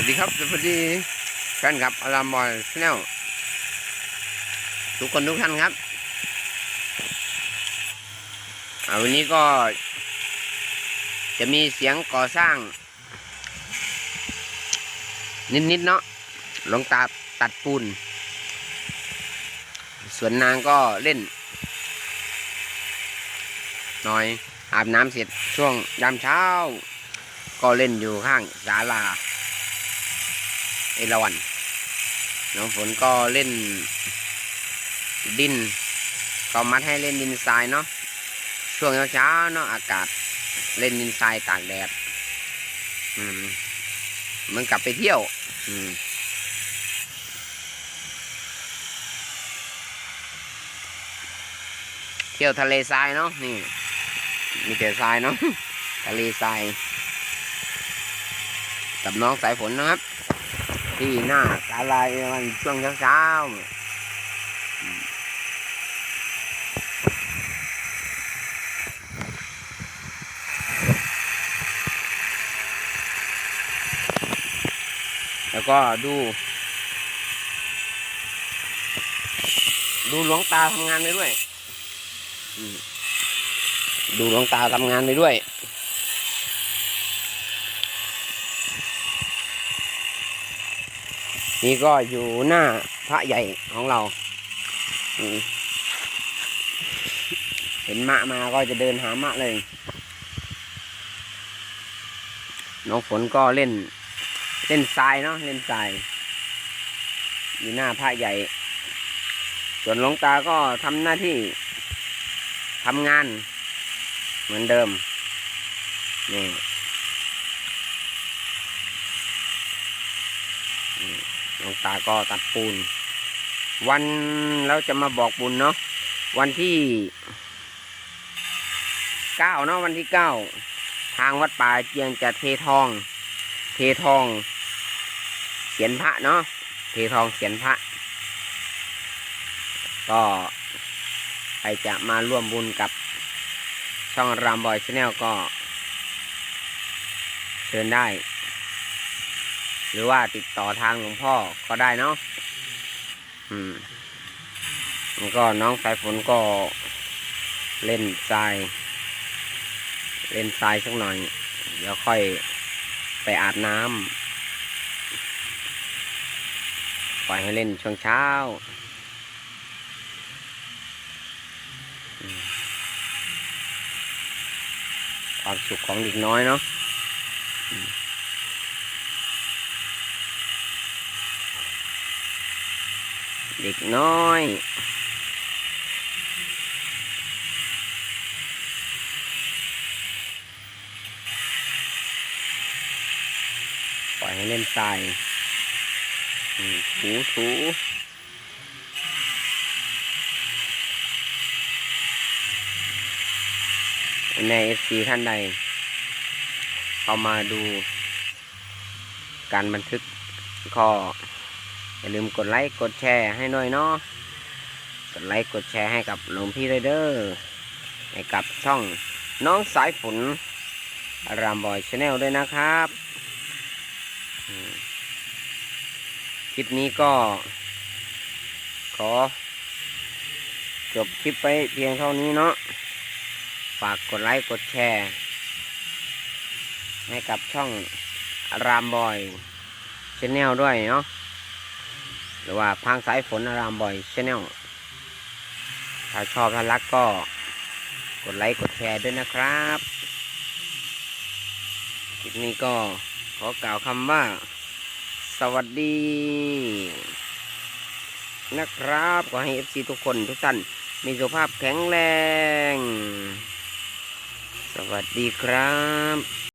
วัสดีครับสวัสดีแฟนครับอารามบอยชแนลทุกคนทุกท่านครับวันนี้ก็ จะมีเสียงก่อสร้าง นิดๆเนาะลงตาตัดปูนส่วนนางก็เล่น หน่อยอาบน้ำเสร็จช่วงยามเช้า ก็เล่นอยู่ข้างศาลา เอราวันน้องฝนก็เล่นดินก็มัดให้เล่นดินทรายเนาะช่วงเช้าเนาะอากาศเล่นดินทรายตากแดดอืมมันกลับไปเที่ยว อืมเที่ยวทะเลทรายเนาะนี่ มีแต่ทรายเนาะทะเลทรายกับน้องสายฝนนะครับ ที่หน้าศาลาเอราวันช่วงเช้าๆแล้วก็ดู ดูหลวงตาทำงานไปด้วย ดูหลวงตาทำงานไปด้วย นี่ก็อยู่หน้าพระใหญ่ของเรา เห็นมะมาก็จะเดินหามะเลยน้องฝนก็เล่น เล่นทรายเนาะเล่นทราย อยู่หน้าพระใหญ่ ส่วนหลวงตาก็ทำหน้าที่ทำงาน เหมือนเดิมนี่ หลวงตาก็ตัดปูน วันเราจะมาบอกบุญเนาะวันที่เก้าเนาะวันที่เก้าทางวัดป่าเจียงจะเททอง เททองเสียนพระเนาะเททองเสียนพระ ก็ใครจะมาร่วมบุญกับช่องรามบอยชาแนลก็ เชิญได้ หรือว่าติดต่อทางหลวงพ่อก็ได้เนาะอืมแล้วก็น้องสายฝนก็เล่นทราย เล่นทรายสักหน่อย เดี๋ยวค่อยไปอาบน้ำปล่อยให้เล่นช่วงเช้าความสุขของเด็กน้อยเนาะ เด็กน้อย ปล่อยให้เล่นทรายถูถูในเอฟซีท่านใดเข้ามาดูการบันทึกก็อ อย่าลืมกดไลค์กดแชร์ให้หน่อยเนาะกดไลค์กดแชร์ให้กับหลวงพี่ไรเดอร์ให้กับช่องน้องสายฝนรามบอยชาแนลด้วยนะครับคลิปนี้ก็ ขอ จบคลิปไปเพียงเท่านี้เนาะฝากกดไลค์กดแชร์ ให้กับช่องรามบอยชาแนลด้วยเนาะ รือว่าพังสายฝนอารามบ่อยชแนลถ้าชอบถ้ารักก็กดไลค์กดแชร์ด้วยนะครับคลิปนี้ก็ขอกล่าวคำว่า สวัสดี นะครับ ขอให้ FC ทุกคนทุกท่านมีสุขภาพแข็งแรง สวัสดีครับ